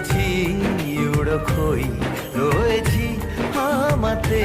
হয়েছি উড়ো খই রয়েছি আমাতে।